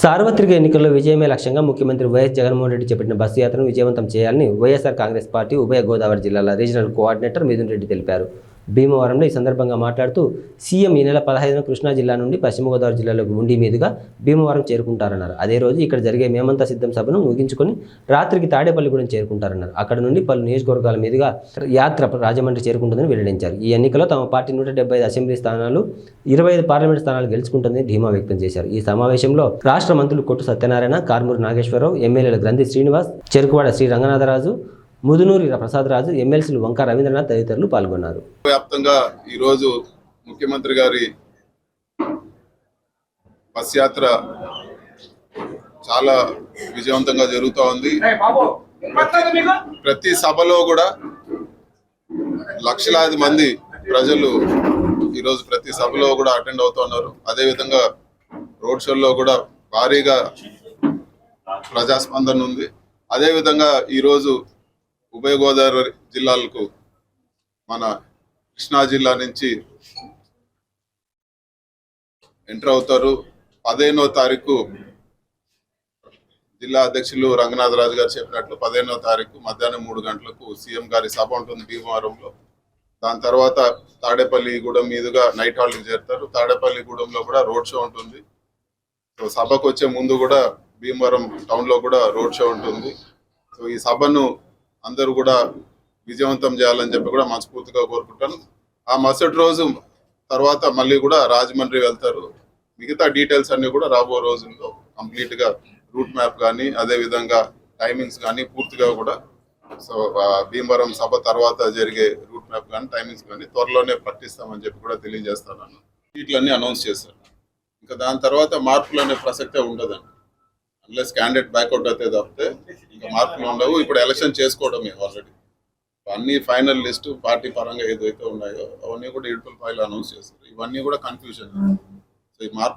సార్వత్రిక ఎన్నికల్లో విజయమే లక్ష్యంగా ముఖ్యమంత్రి వైఎస్ జగన్మోహన్ రెడ్డి చేపట్టిన బస్సు యాత్రను విజయవంతం చేయాలని వైఎస్ఆర్ కాంగ్రెస్ పార్టీ ఉభయ గోదావరి జిల్లాల రీజనల్ కోఆర్డినేటర్ మిథున్ రెడ్డి తెలిపారు. భీమవరంలో ఈ సందర్భంగా మాట్లాడుతూ సీఎం ఈ నెల పదహైదున కృష్ణా జిల్లా నుండి పశ్చిమ గోదావరి జిల్లాలోకి ఉండి మీదుగా భీమవరం చేరుకుంటారన్నారు. అదే రోజు ఇక్కడ జరిగే మేమంతా సిద్ధం సభను ముగించుకొని రాత్రికి తాడేపల్లిగూడెం చేరుకుంటారన్నారు. అక్కడ నుండి పలు నియోజకవర్గాల మీదుగా యాత్ర రాజమండ్రి చేరుకుంటుందని వెల్లడించారు. ఈ ఎన్నికలో తమ పార్టీ నూట డెబ్బై అసెంబ్లీ స్థానాలు ఇరవై ఐదు పార్లమెంట్ స్థానాలు గెలుచుకుంటుందని ధీమా వ్యక్తం చేశారు. ఈ సమావేశంలో రాష్ట్ర మంత్రులు కొట్టు సత్యనారాయణ కార్మూరు నాగేశ్వరరావు ఎమ్మెల్యేల గ్రంథి శ్రీనివాస్ చెరుకువాడ శ్రీ రంగనాథరాజు ముదునూరి ప్రసాదరాజు ఎమ్మెల్సీలు వంక రవీంద్రనాథ్ తదితరులు పాల్గొన్నారు. వ్యాప్తంగా ఈరోజు ముఖ్యమంత్రి గారి బస్ యాత్ర చాలా విజయవంతంగా జరుగుతూ ఉంది. ప్రతి సభలో కూడా లక్షలాది మంది ప్రజలు ఈరోజు ప్రతి సభలో కూడా అటెండ్ అవుతున్నారు అదేవిధంగా రోడ్ షోల్లో కూడా భారీగా ప్రజాస్పందన ఉంది. అదేవిధంగా ఈరోజు ఉభయ గోదావరి జిల్లాలకు మన కృష్ణా జిల్లా నుంచి ఎంటర్ అవుతారు. పదిహేనో తారీఖు జిల్లా అధ్యక్షులు రంగనాథరాజు గారు చెప్పినట్లు పదిహేనో తారీఖు మధ్యాహ్నం మూడు గంటలకు సీఎం గారి సభ ఉంటుంది భీమవరంలో. దాని తర్వాత తాడేపల్లిగూడెం మీదుగా నైట్ హాల్కి చేరుతారు. తాడేపల్లిగూడెంలో కూడా రోడ్ షో ఉంటుంది. సో సభకు వచ్చే ముందు కూడా భీమవరం టౌన్లో కూడా రోడ్ షో ఉంటుంది. సో ఈ సభను అందరూ కూడా విజయవంతం చేయాలని చెప్పి కూడా మనస్ఫూర్తిగా కోరుకుంటాను. ఆ మరుసటి రోజు తర్వాత మళ్ళీ కూడా రాజమండ్రి వెళ్తారు. మిగతా డీటెయిల్స్ అన్ని కూడా రాబో రోజుల్లో కంప్లీట్గా రూట్ మ్యాప్ కానీ అదే విధంగా టైమింగ్స్ కానీ పూర్తిగా కూడా సో భీమవరం సభ తర్వాత జరిగే రూట్ మ్యాప్ కానీ టైమింగ్స్ కానీ త్వరలోనే ప్రకటిస్తామని చెప్పి కూడా తెలియజేస్తాను. సీట్లన్నీ అనౌన్స్ చేశాను ఇంకా దాని తర్వాత మార్పులు అనే ప్రసక్తే ఉండదండి. అన్లెస్ క్యాండిడేట్ బ్యాక్అవుట్ అయితే తప్పితే ఇంకా మార్పులు ఉండవు. ఇప్పుడు ఎలక్షన్ చేసుకోవడమే ఆల్రెడీ అన్ని ఫైనల్ లిస్ట్ పార్టీ పరంగా ఏదైతే ఉన్నాయో అవన్నీ కూడా ఇడుపుల ఫైల్ అనౌన్స్ చేస్తారు. ఇవన్నీ కూడా కన్ఫ్యూజన్ సో ఈ మార్పు